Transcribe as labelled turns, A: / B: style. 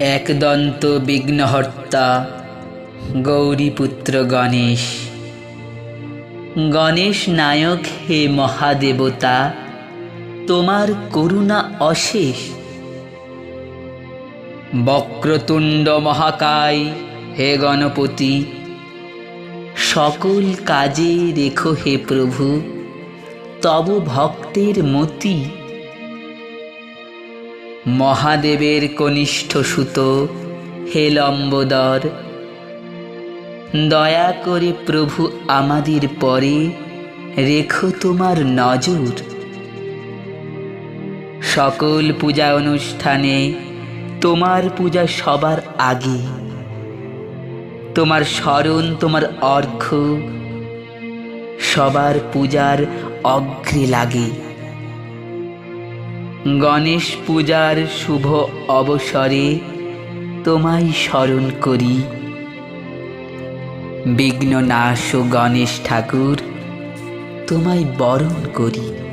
A: একদন্ত বিঘ্নহর্তা গৌরীপুত্র গণেশ। গণেশ নায়ক হে মহাদেবতা, তোমার করুণা অশেষ। বক্রতুণ্ড মহাকায় হে গণপতি, সকল কাজে রেখো হে প্রভু, তব ভক্তের মতি। মহাদেবের কনিষ্ঠ সুত, হে লম্বোদর, দয়া করে প্রভু আমাদের পরে রেখো তোমার নজর। সকল পূজা অনুষ্ঠানে তোমার পূজা সবার আগে। তোমার স্মরণ, তোমার অর্ঘ্য সবার পূজার অগ্রে লাগে। গণেশ পূজার শুভ অবসরে তোমায় স্মরণ করি। বিঘ্ন নাশ গণেশ ঠাকুর তোমায় বরণ করি।